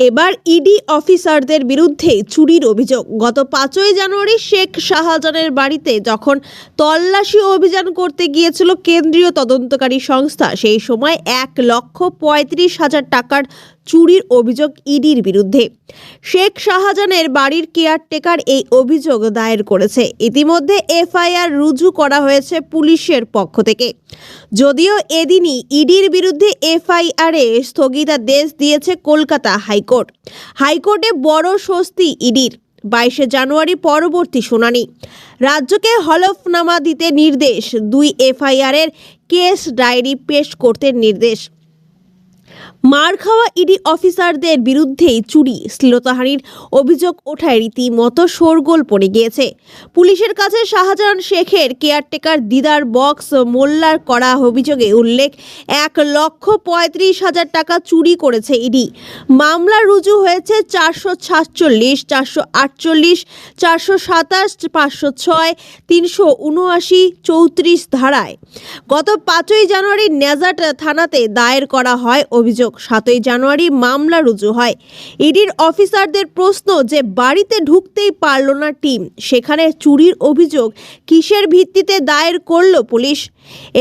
এবার ইডি অফিসারদের বিরুদ্ধে চুরির অভিযোগ। গত পাঁচই জানুয়ারি শেখ শাহজাহানের বাড়িতে যখন তল্লাশি অভিযান করতে গিয়েছিল কেন্দ্রীয় তদন্তকারী সংস্থা, সেই সময় এক লক্ষ পঁয়ত্রিশ হাজার টাকার চুরির অভিযোগ ইডির বিরুদ্ধে। শেখ শাহজাহানের বাড়ির কেয়ারটেকার এই অভিযোগ দায়ের করেছে। ইতিমধ্যে এফআইআর রুজু করা হয়েছে পুলিশের পক্ষ থেকে। যদিও এদিনই ইডির বিরুদ্ধে এফআইআরে স্থগিতাদেশ দিয়েছে কলকাতা হাইকোর্ট। হাইকোর্টে। বড় স্বস্তি ইডির। বাইশে জানুয়ারি পরবর্তী শুনানি। রাজ্যকে হলফনামা দিতে নির্দেশ দুই এফআইআরের কেস ডায়েরি পেশ করতে নির্দেশ। মার খাওয়া ইডি অফিসারদের বিরুদ্ধেই চুরি। শ্লীলতাহানির অভিযোগ ওঠায় রীতিমতো শোরগোল পড়ে গিয়েছে। পুলিশের কাছে শাহজাহান শেখের কেয়ারটেকার দিদার বক্স মোল্লার করা অভিযোগে উল্লেখ, এক লক্ষ পঁয়ত্রিশ হাজার টাকা চুরি করেছে ইডি। মামলা রুজু হয়েছে চারশো সাতচল্লিশ, চারশো আটচল্লিশ, চারশো সাতাশ, পাঁচশো ছয়, তিনশো উনআশি, চৌত্রিশ ধারায়। গত পাঁচই জানুয়ারি নেজাট থানাতে দায়ের করা হয় অভিযোগ। সাতই জানুয়ারি মামলা রুজু হয় ইডির অফিসারদের প্রশ্ন যে বাড়িতে ঢুকতেই পারল না টিম, সেখানে চুরির অভিযোগ কিসের ভিত্তিতে দায়ের করল পুলিশ?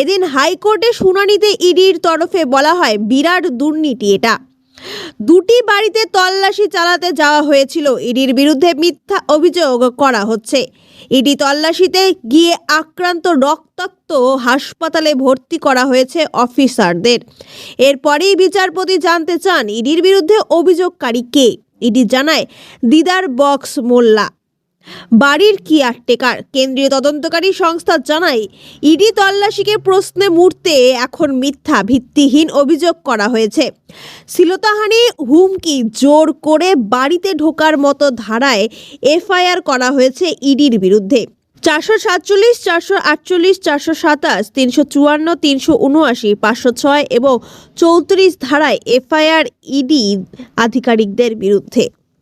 এদিন হাইকোর্টে শুনানিতে ইডির তরফে বলা হয়, বিরাট দুর্নীতি এটা। দুটি বাড়িতে তল্লাশি চালাতে যাওয়া হয়েছিল। ইডির বিরুদ্ধে মিথ্যা অভিযোগ করা হচ্ছে। ইডি তল্লাশিতে গিয়ে আক্রান্ত রক্তাক্ত হাসপাতালে ভর্তি করা হয়েছে অফিসারদের। এরপরেই বিচারপতি জানতে চান, ইডির বিরুদ্ধে অভিযোগকারী কে? ইডি জানায়, দিদার বক্স মোল্লা। বাড়ির কেয়ারটেকার কেন্দ্রীয় তদন্তকারী সংস্থা জানায়, ইডি তল্লাশিকে প্রশ্নে মুহূর্তে এখন মিথ্যা ভিত্তিহীন অভিযোগ করা হয়েছে। শ্লীলতাহানি হুমকি জোর করে বাড়িতে ঢোকার মতো ধারায় এফআইআর করা হয়েছে ইডির বিরুদ্ধে। চারশো সাতচল্লিশ, চারশো আটচল্লিশ, চারশো সাতাশ, তিনশো চুয়ান্ন, তিনশো উনআশি, পাঁচশো ছয় এবং চৌত্রিশ ধারায় এফআইআর ইডি আধিকারিকদের বিরুদ্ধে।